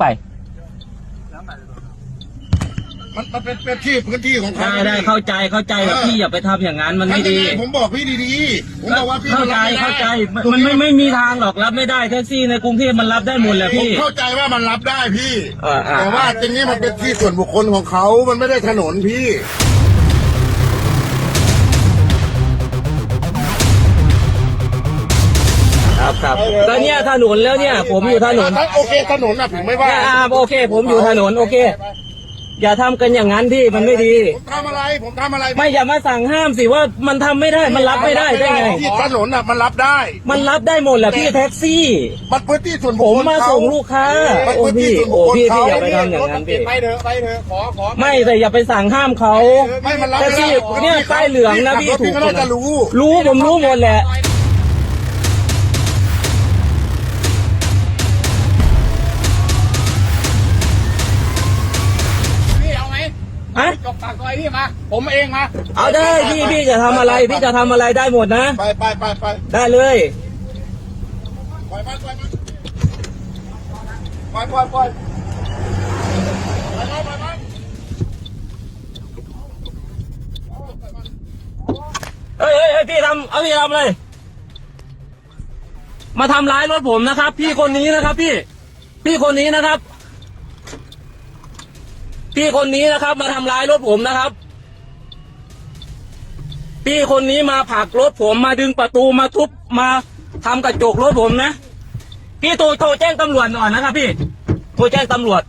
ไป มันมันเป็นเป็นที่พื้นที่ของเขาได้ได้เข้าใจเข้าใจแต่พี่อย่าไปทำอย่างนั้นมันไม่ดีทำยังงผมบอกพี่ดีๆ ผมบอกว่าพี่เข้าใจมันรับไม่ได้เข้าใจมันตรงมันไม่ไม่มีทางหรอกรับไม่ได้แท็กซี่ในกรุงเทพมันรับได้หมดแหละผมพี่ เข้าใจว่ามันรับได้พี่ เอออะแต่ว่าตรงนี้มันเป็นที่ส่วนบุคคลของเขา มันไม่ได้ถนนพี่ ครับครับแล้วเนี่ยถนนแล้วเนี่ย ผมอยู่ถนนถ้าโอเคถนนน่ะผมไม่ว่าเนี่ยอ่าโอเค ผมอยู่ถนนโอเค อย่าทำกันอย่างนั้นพี่มันไม่ดี ผมทำอะไรผมทำอะไรไม่อย่ามาสั่งห้ามสิว่ามันทำไม่ได้มันรับไม่ได้ได้ไง ที่ถนนน่ะมันรับได้ มันรับได้หมดแหละพี่แท็กซี่ มันพื้นที่ส่วนผบุคมคลมาเขส่งลูกค้ามันโอ้พื้นที่พี่ส่วนบุโอ้คคลพี่พี่เขาอย่าไปทำอย่างนั้นพี่ไปเถอะไปเถอะขอขอไม่แต่อย่าไปสั่งห้ามเขา ไม่มันรับแท็กซี่เนี่ยป้ายเหลืองนะพี่ถูพี่กก็น่าจะรู้รู้ผมรู้หมดแหละ ฮะจบปากซอยพี่มา ผมเองมา เอาได้พี่พี่จะทำอะไร พี่จะทำอะไรได้หมดนะ ไปไปไปไปได้เลย ปล่อยมันปล่อยมันปล่อยปล่อยปล่อยปล่อยมันปล่อยมันเฮ้ยเฮ้ยเฮ้ยพี่ทำเอาพี่ทำเลย มาทำร้ายรถผมนะครับ พี่คนนี้นะครับ พี่ พี่คนนี้นะครับ พี่คนนี้นะครับ มาทำร้ายรถผมนะครับ พี่คนนี้มาผลักรถผมมาดึงประตูมาทุบมาทำกระจกรถผมนะ พี่โทรโทรแจ้งตำรวจหน่อยนะครับ พี่โทรแจ้งตำรวจ